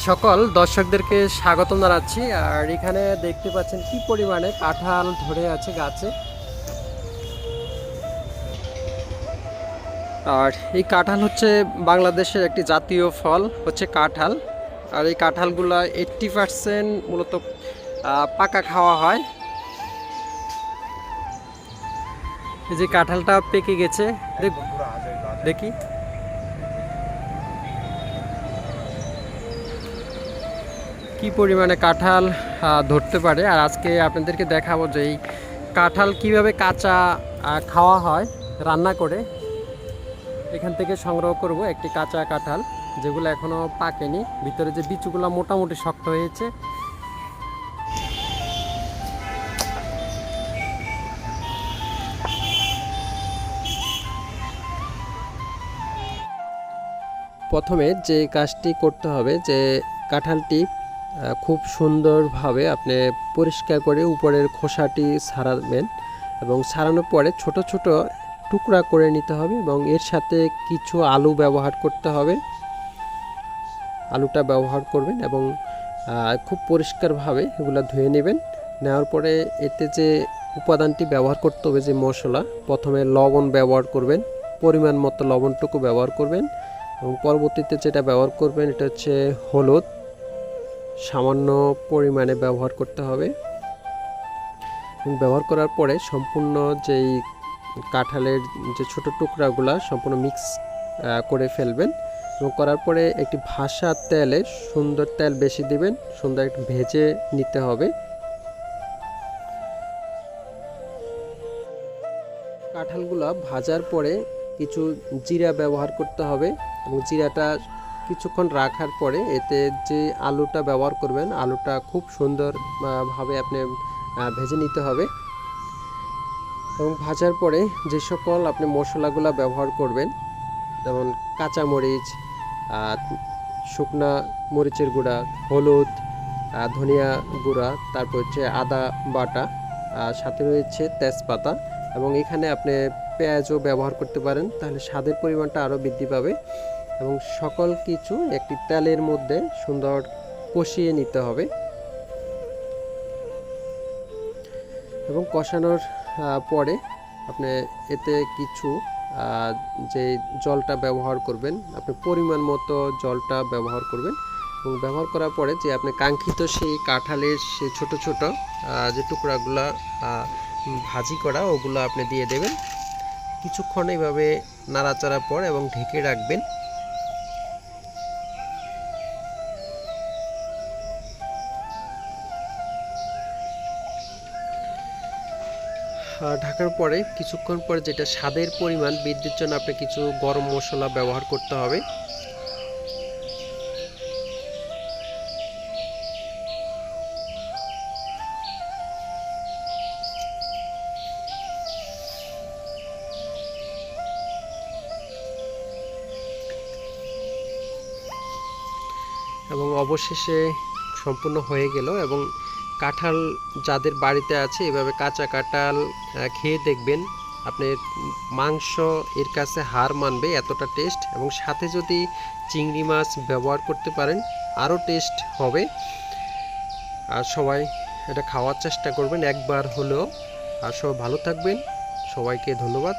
সকল দর্শকদেরকে স্বাগতম জানাচ্ছি। আর এখানে দেখতে পাচ্ছেন কি পরিমাণে কাঁঠাল ধরে আছে গাছে। আর এই কাঁঠাল হচ্ছে বাংলাদেশের একটি জাতীয় ফল, হচ্ছে কাঁঠাল। আর এই কাঁঠালগুলো এইট্টি পার্সেন্ট মূলত পাকা খাওয়া হয়। এই যে কাঁঠালটা পেকে গেছে দেখ- কি পরিমাণে কাঁঠাল ধরতে পারে? আর আজকে আপনাদেরকে দেখাবো যে এই কাঁঠাল কীভাবে কাঁচা খাওয়া হয়, রান্না করে। এখান থেকে সংগ্রহ করব একটি কাঁচা কাঁঠাল, যেগুলো এখনও পাকেনি। ভিতরে যে বিচুগুলো মোটামুটি শক্ত হয়েছে। প্রথমে যে কাজটি করতে হবে, যে কাঁঠালটি খুব সুন্দরভাবে আপনি পরিষ্কার করে উপরের খোসাটি ছাড়াবেন এবং ছাড়ানোর পরে ছোট ছোট টুকরা করে নিতে হবে এবং এর সাথে কিছু আলু ব্যবহার করতে হবে। আলুটা ব্যবহার করবেন এবং খুব পরিষ্কারভাবে এগুলো ধুয়ে নেবেন। নেওয়ার পরে এতে যে উপাদানটি ব্যবহার করতে হবে, যে মশলা, প্রথমে লবণ ব্যবহার করবেন, পরিমাণ মতো লবণটুকু ব্যবহার করবেন এবং পরবর্তীতে যেটা ব্যবহার করবেন, এটা হচ্ছে হলুদ। সামান্য পরিমাণে ব্যবহার করতে হবে। ব্যবহার করার পরে সম্পূর্ণ যেই কাঁঠালের যে ছোট টুকরাগুলা সম্পূর্ণ মিক্স করে ফেলবেন। এবং করার পরে একটি ভাসা তেলে সুন্দর তেল বেশি দিবেন, সুন্দর একটু ভেজে নিতে হবে। কাঁঠালগুলা ভাজার পরে কিছু জিরা ব্যবহার করতে হবে। এবং জিরাটা কিছুক্ষণ রাখার পরে এতে যে আলুটা ব্যবহার করবেন আলুটা খুব সুন্দর আহ, ভাবে আপনি ভেজে নিতে হবে। এবং ভাজার পরে যে সকল আপনি মশলাগুলো ব্যবহার করবেন যেমন কাঁচামরিচ শুকনা মরিচের গুঁড়া হলুদ ধনিয়া গুঁড়া তারপর হচ্ছে আদা বাটা সাথে রয়েছে তেজপাতা এবং এখানে আপনি পেঁয়াজও ব্যবহার করতে পারেন তাহলে স্বাদের পরিমাণটা আরও বৃদ্ধি পাবে। এবং সকল কিছু একটি তেলের মধ্যে সুন্দর কষিয়ে নিতে হবে। এবং কষানোর পরে আপনি এতে কিছু যে জলটা ব্যবহার করবেন, আপনি পরিমাণ মতো জলটা ব্যবহার করবেন। এবং ব্যবহার করার পরে যে আপনি কাঙ্ক্ষিত সেই কাঁঠালের সে ছোট ছোট যে টুকরাগুলা ভাজি করা, ওগুলো আপনি দিয়ে দেবেন। কিছুক্ষণ এইভাবে নাড়াচাড়ার পর এবং ঢেকে রাখবেন। ঢাকার পরে কিছুক্ষণ পরে যেটা স্বাদের পরিমাণ বৃদ্ধির জন্য আপনি কিছু গরম মশলা ব্যবহার করতে হবে। এবং অবশেষে সম্পূর্ণ হয়ে গেল এবং কাঁঠাল যাদের বাড়িতে আছে, এভাবে কাঁচা কাঁঠাল খেয়ে দেখবেন। আপনি মাংস, এর কাছে হার মানবে, এতটা টেস্ট এবং সাথে যদি চিংড়ি মাছ ব্যবহার করতে পারেন, আরও টেস্ট হবে। আর সবাই এটা খাওয়ার চেষ্টা করবেন একবার হলেও। আর সবাই ভালো থাকবেন। সবাইকে ধন্যবাদ।